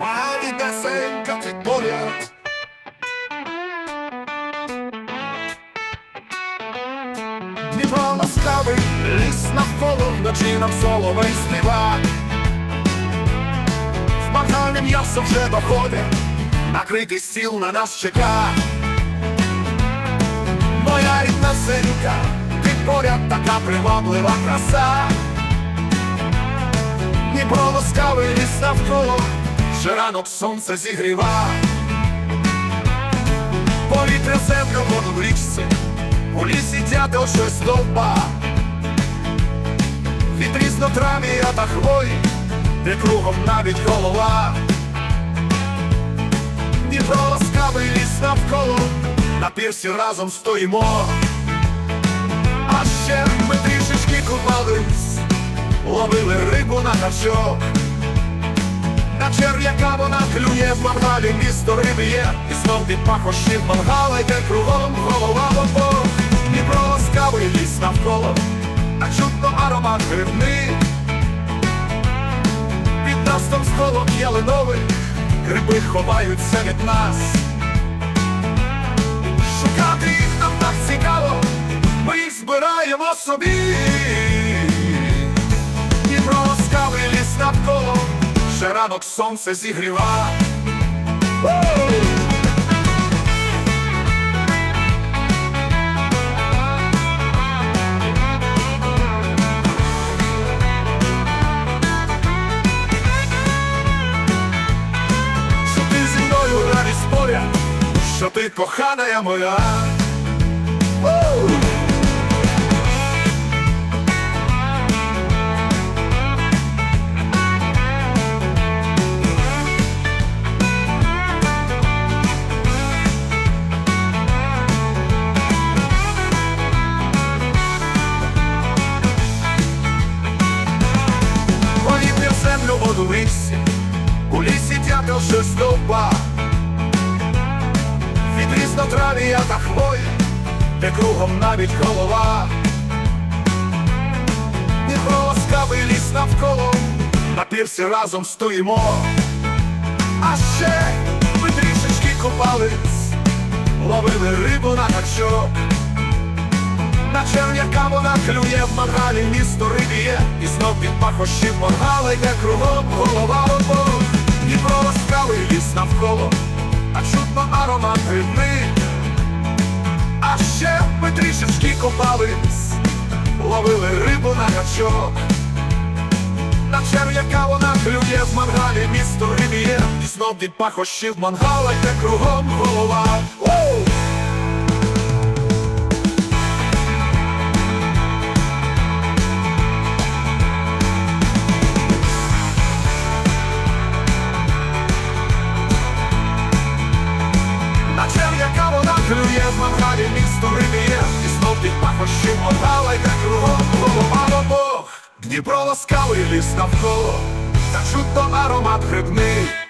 Малінесенька ти поряд. Дніпро ласкавий, ліс навколо, вночі нам соловей співа. З мангальним м'ясо вже доходить, накритий стіл на нас чека. Моя рідна синька, ти поряд така приваблива краса. Дніпро ласкавий ліс навколо, ще ранок сонце зігріва. Повітря землю воду в річці, у лісі дятел щось довба. Від різнотрав'я та хвої, де кругом навіть голова. Дніпро ласкавий ліс навколо, на пірсі разом стоїмо. На гачок. На черв'яка вона клює в мангалі, місто риби і знов під пахощів мангала йде кругом голова в обох. Дніпро ласкавий ліс навколо, а чутно аромат грибний. Під настом схолок ялиновий, гриби ховаються від нас. Шукати їх нам так цікаво, ми їх збираємо собі. Ранок сонце зігріва. Що ти зі мною радість поряд, що ти кохана я моя. Воду у лісі дятел щось довба. Від різнотрав'я та хвої, де кругом навіть голова. Дніпро ласкавий ліс навколо, на пірсі разом стоїмо. А ще ми трішечки купались, ловили рибу на гачок. На черв'яка вона клює в мангалі, місто рибіє, і знов під пахощів мангала йде кругом голова обох. Дніпро ласкавий ліс навколо, а чутно аромат грибний. А ще ми трішечки копались, ловили рибу на гачок. На черв'яка вона клює в мангалі, місто рибіє, і знов під пахощів мангала йде кругом голова. Мангала йде кругом голова Бог. Дніпро ласкавий ліс навколо, та чутно аромат грибний.